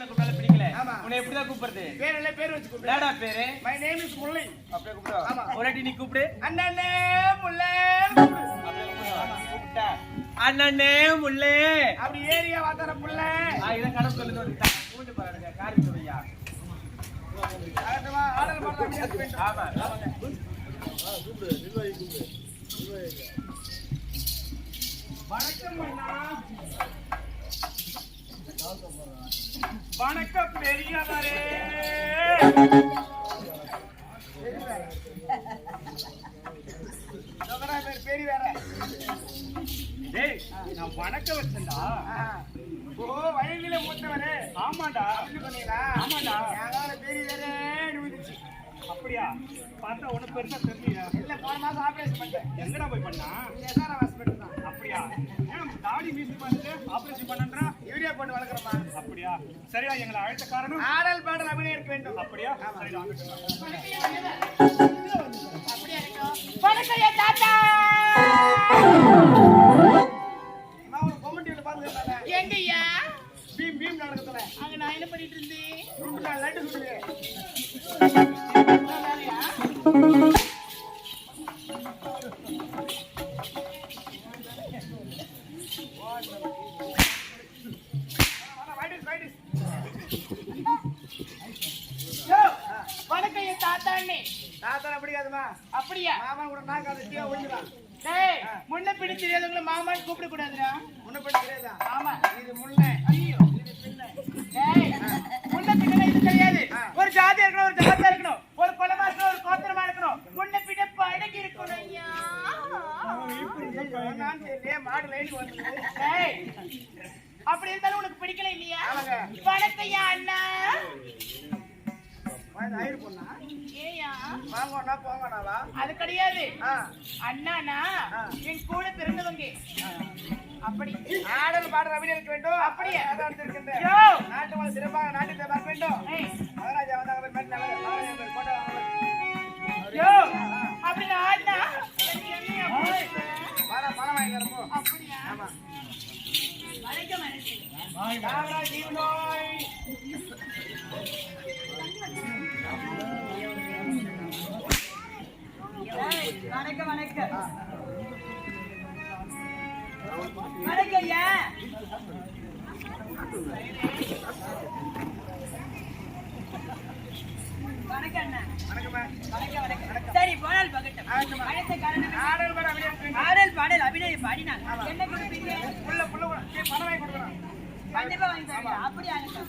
மேல கூப்பிட்டாலும் பிடிக்கல. ஆமா. உன்னை எப்படிதான் கூப்பிடுறது? பேர் வச்சு கூப்பிடு. என்னடா பேரு? My name is Mullai. அப்படியே கூப்பிடு. ஆமா. ஒரு வாட்டி நீ கூப்பிடு. அண்ணனே முல்லை கூப்பிட்டா. அண்ணனே முள்ளே அப்படி ஏரியா வாத்தார புள்ள ஆ இதான் கடை சொல்லு கூண்டு பாருங்க. காரி சொல்லுயா அப்படியே இருக்க. வணக்கம் பெரியவரே. பெரிய வேற. டேய் நான் வணக்கம் வச்சேன்டா. ஓ வயலில மூத்தவரே. ஆமாண்டா. அப்படி பண்ணீங்களா ஆமாண்டா. யாராவது பெரிய வேறே விழுந்துச்சு அப்படியா? பார்த்தா உனக்கு பெருசா தெரியல இல்ல போன மாசம் ஆபரேஷன் பண்ணிட்டேன். எங்கடா போய் பண்ணா? எஸ்ஆர் ஹாஸ்பிட்டல் தான். அப்படியா? ஏன் தாடி மீசி பார்த்துட்டு ஆபரேஷன் பண்ணன்றா? யூரியா போட்டு வளர்க்குறோமா அப்படியா? சரியா எங்களை அழைத்த காரணம்? ஆடல் பாடல் அபிநயம் இருக்க வேண்டும். அப்படியா? வணக்கம் தாத்தா! நான் ஒரு கொமெண்டியில் பார்த்துக்கிறேன் எங்கய்யா? பீம் பீம் நாடகத்துல. அங்க நான் என்ன பண்ணிட்டு இருந்தேன்? வேறயா? என் தாத்தா பிடிக்காதுமா அப்படியா? மாமன் கூட நான் கதை தீவா ஒழிஞ்சுதான் டேய் முன்ன பிடி தெரியாதவங்கள மாமான்னு கூப்பிட கூடாதுடா முன்ன தெரியாதா? ஆமா. இது முல்லை ஐயோ. டேய் முன்ன பின்ன இது கிடையாது ஒரு ஜாதி இருக்கணும் ஒரு ஜாதி இருக்கணும். ஒரு குலமா இருக்கணும் ஒரு கோத்திரமா இருக்கணும். முன்ன பின்ன பழகி இருக்கணும் ஐயா. நான் தெரியலையே மாடு லைன் வந்து டேய் அப்படி இருந்தாலும் உனக்கு பிடிக்கல இல்லையா. வணக்கம் ஐயா அண்ணா. வாங்கண்ணா போங்கண்ணாவா அது கிடையாது. அண்ணானா என் கூட பிறந்தவங்க. அப்படி. ஆடல் பாடல் அபிநயம் இருக்க வேண்டும். அப்படியே. அதான் இருக்கின்ற! நாட்டு வாழ் சிறப்பாக நாட்டுக்கு பார்க்க வேண்டும். மகாராஜா வந்தாங்க போட்டோ அப்படி ஆடினா? பணம் பணம் வாங்கி தரப்போ. அப்படியா? ஆமா. வணக்கம், வணக்கம். வணக்கம் வணக்கம். வணக்கம் ஐயா. வணக்கம் அண்ணா. வணக்கம் வணக்கம் சரி போனால் பகட்டும். அழைத்த காரணம். ஆடல் பாடல் அபிநயம் பாடினான் என்ன கொடுப்பீங்க? கண்டிப்பா வாங்கி அப்படி ஆகட்டும்